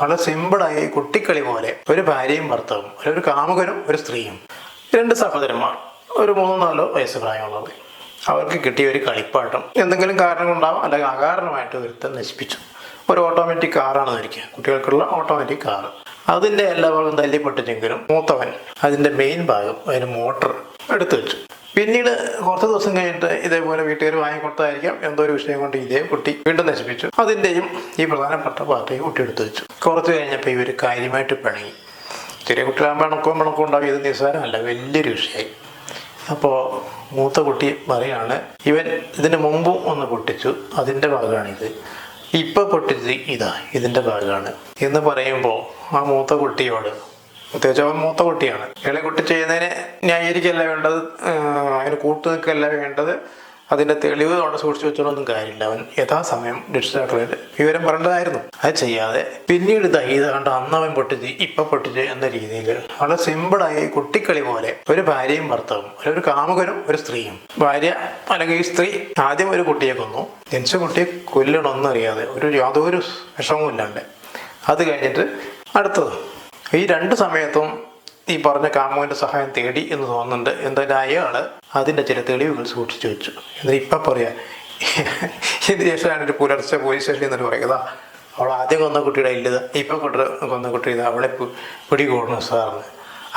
വളരെ സിമ്പിളായി കുട്ടിക്കളി പോലെ ഒരു ഭാര്യയും ഭർത്താവും ഒരു കാമുകനും ഒരു സ്ത്രീയും രണ്ട് സഹോദരന്മാർ ഒരു മൂന്നോ നാലോ വയസ്സ് പ്രായമുള്ളത് അവർക്ക് കിട്ടിയ ഒരു കളിപ്പാട്ടം എന്തെങ്കിലും കാരണം കൊണ്ടാവും അല്ലെങ്കിൽ അകാരണമായിട്ട് ഒരുത്തൻ നശിപ്പിച്ചു. ഒരു ഓട്ടോമാറ്റിക് കാറാണ് ധരിക്കുക. കുട്ടികൾക്കുള്ള ഓട്ടോമാറ്റിക് കാർ അതിന്റെ എല്ലാ ഭാഗവും തല്ലിപ്പെട്ടിട്ടെങ്കിലും മൂത്തവൻ അതിന്റെ മെയിൻ ഭാഗം അതിന് മോട്ടർ എടുത്തു വെച്ചു പിന്നീട് കുറച്ച് ദിവസം കഴിഞ്ഞിട്ട് ഇതേപോലെ വീട്ടുകാർ വാങ്ങിക്കൊടുത്തായിരിക്കാം എന്തോ ഒരു വിഷയം കൊണ്ട് ഇതേ കുട്ടി വീണ്ടും നശിപ്പിച്ചു. അതിന്റെയും ഈ പ്രധാനപ്പെട്ട പാർട്ടി കുട്ടി എടുത്തു വെച്ചു. കുറച്ച് കഴിഞ്ഞപ്പോൾ ഇവർ കാര്യമായിട്ട് പിണങ്ങി. ചെറിയ കുട്ടികളാകുമ്പോൾ ഇണക്കവും പിണക്കവും ഉണ്ടാവും. ഇത് നിസ്സാരമല്ല വലിയൊരു വിഷയമായി. അപ്പോൾ മൂത്ത കുട്ടി പറയാണ് ഇവൻ ഇതിന് മുമ്പും ഒന്ന് പൊട്ടിച്ചു. അതിന്റെ ഭാഗമാണിത്. ഇപ്പം പൊട്ടിച്ചത് ഇതാ ഇതിന്റെ ഭാഗമാണ്. എന്ന് പറയുമ്പോൾ ആ മൂത്ത കുട്ടിയോട് പ്രത്യേകിച്ച് അവൻ മൂത്ത കുട്ടിയാണ്. ഇളയ കുട്ടി ചെയ്യുന്നതിന് ന്യായീകരിക്കല്ല വേണ്ടത് അതിന് കൂട്ടു നിൽക്കല്ല വേണ്ടത്. അതിന്റെ തെളിവ് അവിടെ സൂക്ഷിച്ചു വെച്ചോളൊന്നും കാര്യമില്ല. അവൻ യഥാസമയം രക്ഷിതാക്കളിൽ വിവരം പറയേണ്ടതായിരുന്നു. അത് ചെയ്യാതെ പിന്നീട് ഇതാ കണ്ട അന്ന് അവൻ പൊട്ടിച്ച് ഇപ്പം പൊട്ടിച്ച് എന്ന രീതിയിൽ വളരെ സിമ്പിളായി കുട്ടിക്കളി പോലെ ഒരു ഭാര്യയും ഭർത്താവും ഒരു കാമുകനും ഒരു സ്ത്രീയും. ഭാര്യ അല്ലെങ്കിൽ സ്ത്രീ ആദ്യം ഒരു കുട്ടിയെ കൊന്നു. ജനിച്ച കുട്ടിയെ കൊല്ലണമെന്നറിയാതെ ഒരു യാതൊരു വിഷമവും ഇല്ലാണ്ട് അത് കഴിഞ്ഞിട്ട് അടുത്തത്. ഈ രണ്ട് സമയത്തും ഈ പറഞ്ഞ കാമുവിന്റെ സഹായം തേടി എന്ന് തോന്നുന്നുണ്ട്. എന്തായാലും അയാൾ അതിന്റെ ചില തെളിവുകൾ സൂക്ഷിച്ചു വെച്ചു. എന്നിട്ട് ഇപ്പം പറയാം ഇതിന് ശേഷമാണ് ഒരു പുലർച്ചെ പോലീസ് സ്റ്റേഷനിൽ നിന്ന് പറയുന്നത് അവൾ ആദ്യം കൊന്ന കുട്ടിയുടെ ഇല്ലത് ഇപ്പം കൊണ്ട് കൊന്ന കുട്ടി ഇത് അവളെ പിടികൂടണം സാറിന്.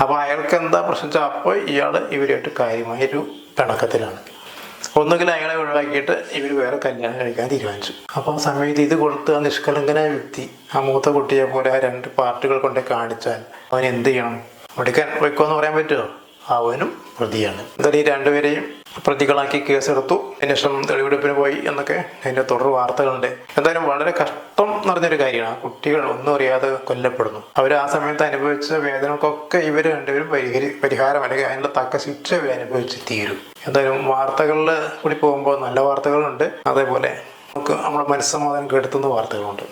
അപ്പോൾ അയാൾക്ക് എന്താ പ്രശ്നം വെച്ചാൽ അപ്പോൾ ഇയാൾ ഇവരായിട്ട് കാര്യമായൊരു പിണക്കത്തിലാണ്. ഒന്നുകിൽ അയാളെ ഒഴിവാക്കിയിട്ട് ഇവർ വേറെ കല്യാണം കഴിക്കാൻ തീരുമാനിച്ചു. അപ്പോൾ ആ സമയത്ത് ഇത് കൊടുത്ത് ആ നിഷ്കളങ്കനായ വ്യക്തി ആ മൂത്ത കുട്ടിയെ പോലെ ആ രണ്ട് പാർട്ടികൾ കൊണ്ടേ കാണിച്ചാൽ അവൻ എന്ത് ചെയ്യണം? എടുക്കാൻ വെക്കുമെന്ന് പറയാൻ പറ്റുമോ? അവനും പ്രതിയാണ്. എന്തായാലും ഈ രണ്ടുപേരെയും പ്രതികളാക്കി കേസെടുത്തു. അതിനുശേഷം തെളിവെടുപ്പിന് പോയി എന്നൊക്കെ അതിന്റെ തുടർ വാർത്തകളുണ്ട്. എന്തായാലും വളരെ കഷ്ടം നിറഞ്ഞൊരു കാര്യമാണ്. കുട്ടികൾ ഒന്നും അറിയാതെ കൊല്ലപ്പെടുന്നു. അവർ ആ സമയത്ത് അനുഭവിച്ച വേദനകൾക്കൊക്കെ ഇവർ രണ്ടുപേരും പരിഹരി പരിഹാരം അല്ലെങ്കിൽ അതിനുള്ള തക്ക ശിക്ഷ അനുഭവിച്ച് തീരും. എന്തായാലും വാർത്തകളിൽ കൂടി പോകുമ്പോൾ നല്ല വാർത്തകളുണ്ട്. അതേപോലെ നമുക്ക് നമ്മുടെ മനസ്സമാധാനം കെടുത്തുന്ന വാർത്തകളുണ്ട്.